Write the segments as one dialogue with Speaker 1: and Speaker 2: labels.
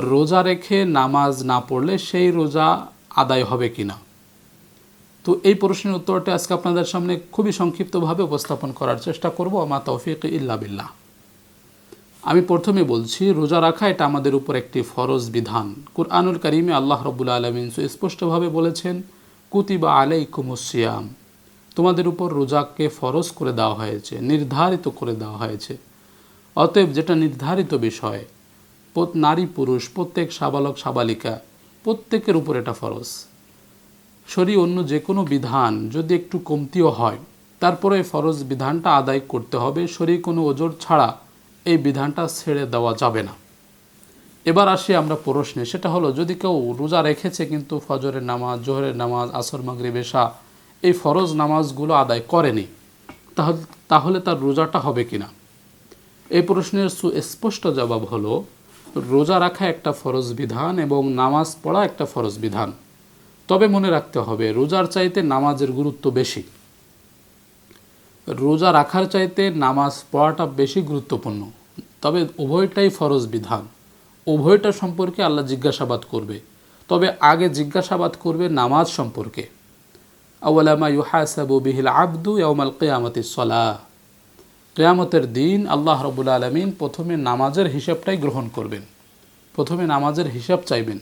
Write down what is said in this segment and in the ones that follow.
Speaker 1: রোজা রেখে নামাজ না পড়লে সেই রোজা আদায় হবে কি না তো এই প্রশ্নের উত্তরটা আজকে আপনাদের সামনে খুবই সংক্ষিপ্তভাবে উপস্থাপন করার চেষ্টা করব, আমা তৌফিক ইল্লা বিল্লাহ। আমি প্রথমে বলছি, রোজা রাখা এটা আমাদের উপর একটি ফরজ বিধান। কুরআনুল করিমে আল্লাহ রবুল্লা আলমিন সুস্পষ্টভাবে বলেছেন, কুতিবা আলাইকুমুসিয়াম তোমাদের উপর রোজাকে ফরজ করে দেওয়া হয়েছে, নির্ধারিত করে দেওয়া হয়েছে। অতএব যেটা নির্ধারিত বিষয় নারী পুরুষ, প্রত্যেক সাবালক সাবালিকা, প্রত্যেকের উপর এটা ফরজ। শরী অন্য যে কোনো বিধান যদি একটু কমতিও হয়, তারপরে ফরজ বিধানটা আদায় করতে হবে। শরীর কোনো ওজোর ছাড়া এই বিধানটা ছেড়ে দেওয়া যাবে না। এবার আসি আমরা প্রশ্নে। সেটা হলো, যদি কেউ রোজা রেখেছে কিন্তু ফজরের নামাজ, জোহরের নামাজ, আসর, মাগরিব, এশা, এই ফরজ নামাজগুলো আদায় করেনি, তাহলে তাহলে তার রোজাটা হবে কিনা? এই প্রশ্নের সুস্পষ্ট জবাব হলো রোজা রাখা একটা ফরজ বিধান এবং নামাজ পড়া একটা ফরজ বিধান। তবে মনে রাখতে হবে, রোজার চাইতে নামাজের গুরুত্ব বেশি। রোজা রাখার চাইতে নামাজ পড়াটা বেশি গুরুত্বপূর্ণ। তবে উভয়টাই ফরজ বিধান। উভয়টা সম্পর্কে আল্লাহ জিজ্ঞাসাবাদ করবে। তবে আগে জিজ্ঞাসাবাদ করবে নামাজ সম্পর্কে। আউলামা ইউহাসাবু বিহিল আব্দু ইয়াউমাল কিয়ামতি সলাহ। কেয়ামতের দিন আল্লাহ রবুল আলমিন প্রথমে নামাজের হিসাবটাই গ্রহণ করবেন। প্রথমে নামাজের হিসাব চাইবেন।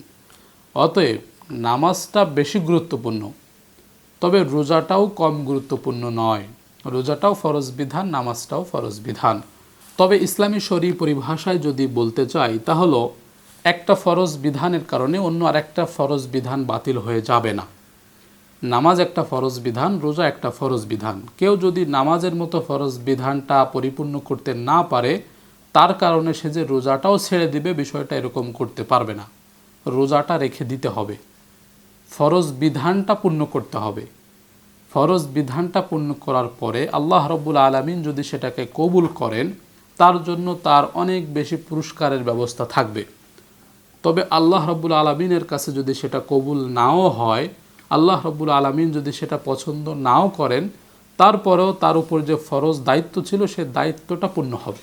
Speaker 1: অতএব নামাজটা বেশি গুরুত্বপূর্ণ। তবে রোজাটাও কম গুরুত্বপূর্ণ নয়। রোজাটাও ফরজ বিধান, নামাজটাও ফরজ বিধান। তবে ইসলামী শরী পরিভাষায় যদি বলতে চাই, তাহলে একটা ফরজ বিধানের কারণে অন্য আরেকটা ফরজ বিধান বাতিল হয়ে যাবে না। নামাজ একটা ফরজ বিধান, রোজা একটা ফরজ বিধান। কেউ যদি নামাজের মতো ফরজ বিধানটা পরিপূর্ণ করতে না পারে, তার কারণে সে যে রোজাটাও ছেড়ে দিবে, বিষয়টা এরকম করতে পারবে না। রোজাটা রেখে দিতে হবে। ফরজ বিধানটা পূর্ণ করতে হবে। ফরজ বিধানটা পূর্ণ করার পরে আল্লাহ রব্বুল আলমিন যদি সেটাকে কবুল করেন, তার জন্য তার অনেক বেশি পুরস্কারের ব্যবস্থা থাকবে। তবে আল্লাহ রব্বুল আলমিনের কাছে যদি সেটা কবুল নাও হয় আল্লাহ রব্বুল আলমিন যদি সেটা পছন্দ নাও করেন, তারপরেও তার উপর যে ফরজ দায়িত্ব ছিল, সে দায়িত্বটা পূর্ণ হবে।